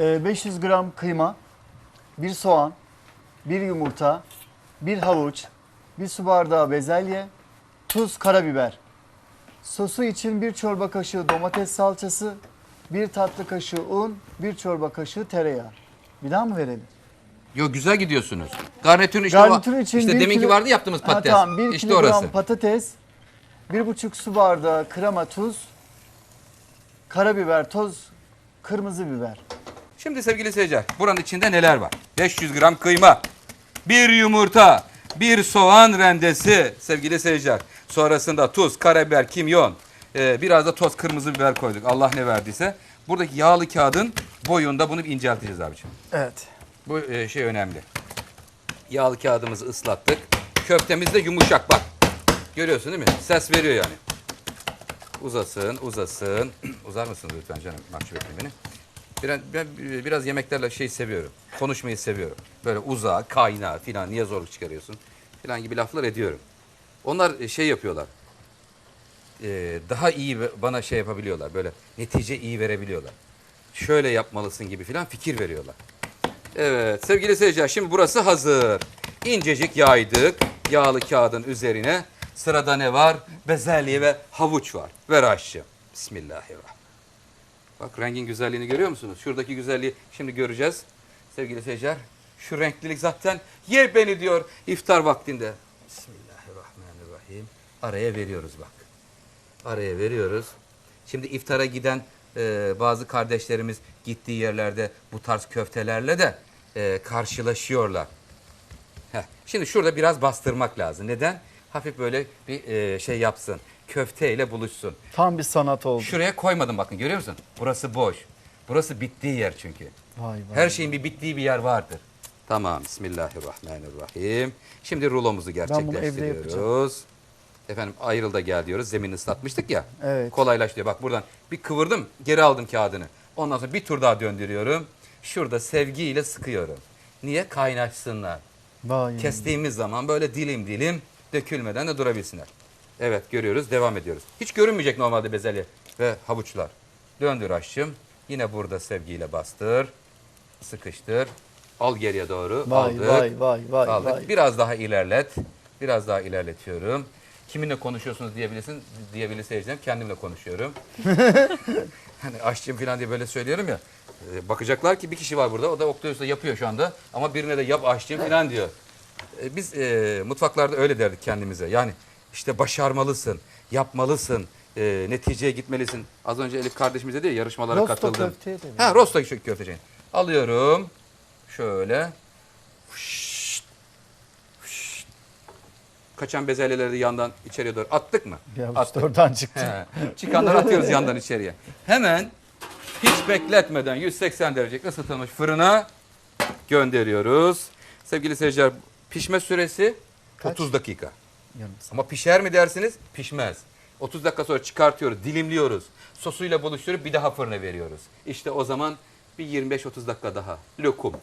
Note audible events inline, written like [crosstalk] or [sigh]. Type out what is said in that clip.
Ee, 500 gram kıyma, bir soğan, bir yumurta, bir havuç, bir su bardağı bezelye, tuz, karabiber. Sosu için bir çorba kaşığı domates salçası, bir tatlı kaşığı un, bir çorba kaşığı tereyağı. Bir daha mı verelim? Yo güzel gidiyorsunuz. Garnitürün işte, Garnitür için işte bir deminki kilo- vardı yaptığımız Ha, patates. tamam, bir işte kilogram orası. patates, bir buçuk su bardağı krema tuz, karabiber, toz, kırmızı biber. Şimdi sevgili seyirciler buranın içinde neler var? 500 gram kıyma, bir yumurta, bir soğan rendesi sevgili seyirciler. Sonrasında tuz, karabiber, kimyon, e, biraz da toz kırmızı biber koyduk. Allah ne verdiyse. Buradaki yağlı kağıdın boyunda bunu incelteceğiz abiciğim. Evet. Bu e, şey önemli. Yağlı kağıdımızı ıslattık. Köftemiz de yumuşak bak. Görüyorsun değil mi? Ses veriyor yani. Uzasın, uzasın. [clears throat] Uzar mısınız lütfen canım? Mahcup etmeyin beni. Biraz, ben biraz yemeklerle şey seviyorum. Konuşmayı seviyorum. Böyle uza, kayna filan niye zorluk çıkarıyorsun? Filan gibi laflar ediyorum. Onlar e, şey yapıyorlar. Ee, daha iyi bana şey yapabiliyorlar. Böyle netice iyi verebiliyorlar. Şöyle yapmalısın gibi filan fikir veriyorlar. Evet sevgili seyirciler şimdi burası hazır. İncecik yaydık yağlı kağıdın üzerine. Sırada ne var? Bezelye ve havuç var. Ver aşçı. Bismillahirrahmanirrahim. Bak rengin güzelliğini görüyor musunuz? Şuradaki güzelliği şimdi göreceğiz. Sevgili seyirciler şu renklilik zaten yer beni diyor iftar vaktinde. Bismillahirrahmanirrahim. Araya veriyoruz bak. Araya veriyoruz. Şimdi iftara giden e, bazı kardeşlerimiz gittiği yerlerde bu tarz köftelerle de e, karşılaşıyorlar. Heh, Şimdi şurada biraz bastırmak lazım. Neden? Hafif böyle bir e, şey yapsın. Köfteyle buluşsun. Tam bir sanat oldu. Şuraya koymadım bakın görüyor musun? Burası boş. Burası bittiği yer çünkü. Vay vay. Her şeyin bir bittiği bir yer vardır. Tamam. Bismillahirrahmanirrahim. Şimdi rulomuzu gerçekleştiriyoruz. Efendim ayrıl da gel diyoruz. Zemini ıslatmıştık ya. Evet. Kolaylaştırıyor. Bak buradan bir kıvırdım geri aldım kağıdını. Ondan sonra bir tur daha döndürüyorum. Şurada sevgiyle sıkıyorum. Niye? Kaynaşsınlar. Vay. Kestiğimiz zaman böyle dilim dilim dökülmeden de durabilsinler. Evet görüyoruz devam ediyoruz. Hiç görünmeyecek normalde bezelye ve havuçlar. Döndür aşçım. Yine burada sevgiyle bastır. Sıkıştır. Al geriye doğru. Vay Aldık. vay vay vay Aldık. vay. Biraz daha ilerlet. Biraz daha ilerletiyorum. Kiminle konuşuyorsunuz diyebilirsin, diyebilir seyircilerim. Kendimle konuşuyorum. [laughs] hani aşçım falan diye böyle söylüyorum ya. e, bakacaklar ki bir kişi var burada. O da Oktay Usta yapıyor şu anda. Ama birine de yap aşçım falan diyor. E, biz e, mutfaklarda öyle derdik kendimize. Yani işte başarmalısın, yapmalısın, e, neticeye gitmelisin. Az önce Elif kardeşimiz dedi ya yarışmalara Rosto katıldım. köfteye de Ha rosto kö- köfteci. Alıyorum. Şöyle. Fışt, fışt. Kaçan bezelyeleri de yandan içeriye doğru attık mı? Avuç Attık. da oradan çıktı. He. Çıkanları [laughs] atıyoruz yandan içeriye. Hemen hiç bekletmeden 180 derece ısıtılmış fırına gönderiyoruz. Sevgili seyirciler pişme süresi Kaç? 30 dakika. Saat. Ama pişer mi dersiniz? Pişmez. 30 dakika sonra çıkartıyoruz, dilimliyoruz. Sosuyla buluşturup bir daha fırına veriyoruz. İşte o zaman bir 25-30 dakika daha. Lokum.